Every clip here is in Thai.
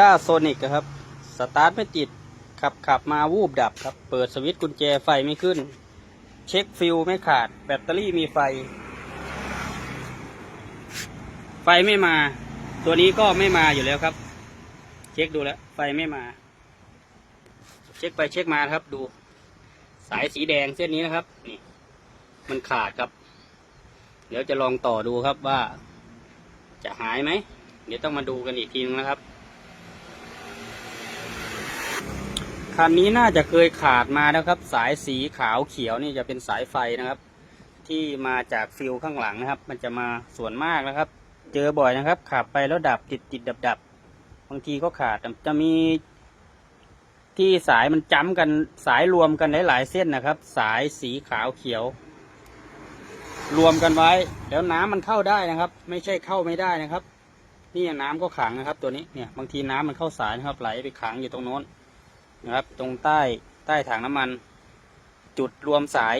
ด้าโซนิกครับ สตาร์ทไม่ติด ขับขับมาวูบดับครับ เปิดสวิตช์กุญแจไฟไม่ขึ้น เช็คฟิลไม่ขาด แบตเตอรี่มีไฟ ไฟไม่มา ตัวนี้ก็ไม่มาอยู่แล้วครับ เช็คดูแล้ว ไฟไม่มา เช็คไปเช็คมาครับ ดู สายสีแดงเส้นนี้นะครับ นี่ มันขาดครับ เดี๋ยวจะลองต่อดูครับว่า จะหายไหม เดี๋ยวต้องมาดูกันอีกทีนึงนะครับ คันนี้น่าจะเคยขาดมานะครับ สายสีขาวเขียวนี่จะเป็นสายไฟนะครับ ที่มาจากฟิลข้างหลังนะครับ มันจะมาส่วนมากนะครับ เจอบ่อยนะครับ ขับไปแล้วดับติดติดดับดับบางทีก็ขาดจะมี ที่สายมันจ้ำกันสายรวมกันหลายๆเส้นนะครับ สายสีขาวเขียว รวมกันไว้ แล้วน้ำมันเข้าได้นะครับ ไม่ใช่เข้าไม่ได้นะครับ นี่น้ำก็ขังนะครับ ตัวนี้เนี่ยบางทีน้ำมันเข้าสายนะครับ ไหลไปขังอยู่ตรงโน้น นะครับ ตรงใต้ใต้ถังน้ำมัน จุดรวมสาย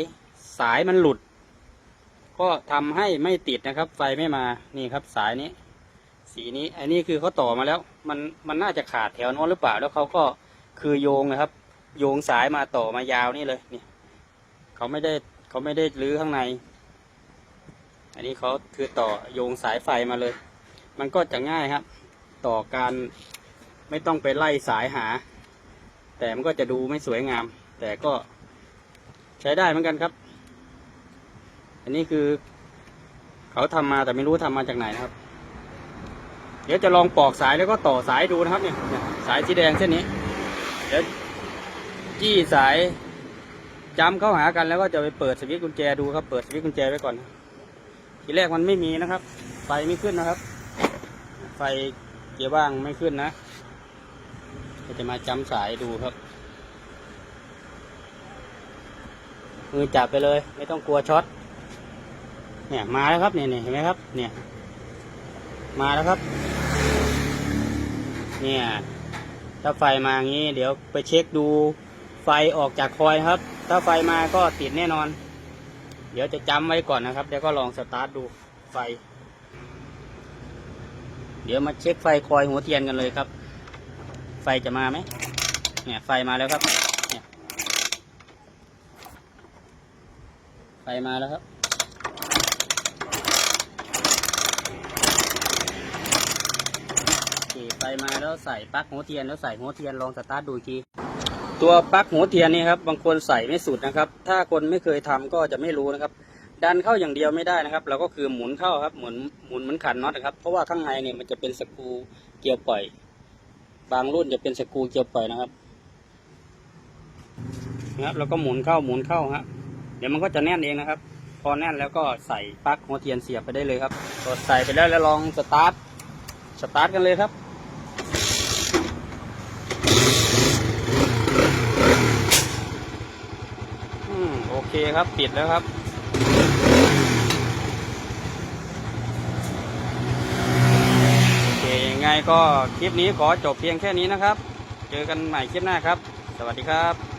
สายมันหลุด ก็ทำให้ไม่ติดนะครับ ไฟไม่มานี่ครับสายนี้ สีนี้อันนี้คือเขาต่อมาแล้ว มันมันน่าจะขาดแถวน้นหรือเปล่าแล้วเขาก็คือโยงนะครับ โยงสายมาต่อมายาวนี่เลยนี่เขาไม่ได้เขาไม่ได้รื้อข้างใน อันนี้เขาคือต่อโยงสายไฟมาเลย มันก็จะง่ายครับ ต่อการไม่ต้องไปไล่สายหา แต่มันก็จะดูไม่สวยงาม แต่ก็ใช้ได้เหมือนกันครับ อันนี้คือ เขาทำมาแต่ไม่รู้ทำมาจากไหนนะครับ เดี๋ยวจะลองปอกสายแล้วก็ต่อสายดูนะครับเนี่ยสายสีแดงเส้นนี้ เดี๋ยวจี้สายจำเข้าหากันแล้วก็จะไปเปิดสวิตช์กุญแจดูครับ เปิดสวิตช์กุญแจไว้ก่อน ทีแรกมันไม่มีนะครับ ไฟไม่ขึ้นนะครับ ไฟเกียร์ว่างไม่ขึ้นนะ จะมาจำสายดูครับ มือจับไปเลย ไม่ต้องกลัวช็อต เนี่ยมาแล้วครับเนี่ยเนี่ยเห็นไหมครับ เนี่ย มาแล้วครับ เนี่ย ถ้าไฟมาอย่างนี้ เดี๋ยวไปเช็คดูไฟออกจากคอยครับ ถ้าไฟมาก็ติดแน่นอน เดี๋ยวจะจำไว้ก่อนนะครับ เดี๋ยวก็ลองสตาร์ทดูไฟ เดี๋ยวมาเช็คไฟคอยหัวเทียนกันเลยครับ ไฟจะมาไหมเนี่ยไฟมาแล้วครับเนี่ยไฟมาแล้วครับ ไฟมาแล้วใส่ปลั๊กหัวเทียนแล้วใส่หัวเทียนลองสตาร์ทดูทีตัวปลั๊กหัวเทียนนี่ครับบางคนใส่ไม่สุดนะครับ ถ้าคนไม่เคยทำก็จะไม่รู้นะครับ ดันเข้าอย่างเดียวไม่ได้นะครับ เราก็คือหมุนเข้าครับหมุนหมุนเหมือนขันน็อตนะครับ เพราะว่าข้างในเนี่ยมันจะเป็นสกรูเกี่ยวปล่อย บางรุ่นจะเป็นสกูเกียวปล่อยนะครับนะครับเราก็หมุนเข้าหมุนเข้าฮะเดี๋ยวมันก็จะแน่นเองนะครับ พอแน่นแล้วก็ใส่ปลั๊กหัวเทียนเสียบไปได้เลยครับกดใส่ไปแล้วแล้วลองสตาร์ทสตาร์ทกันเลยครับอืมโอเคครับ ปิดแล้วครับ โอเคยัง ไงก็คลิปนี้ขอจบเพียงแค่นี้นะครับ เจอกันใหม่คลิปหน้าครับ สวัสดีครับ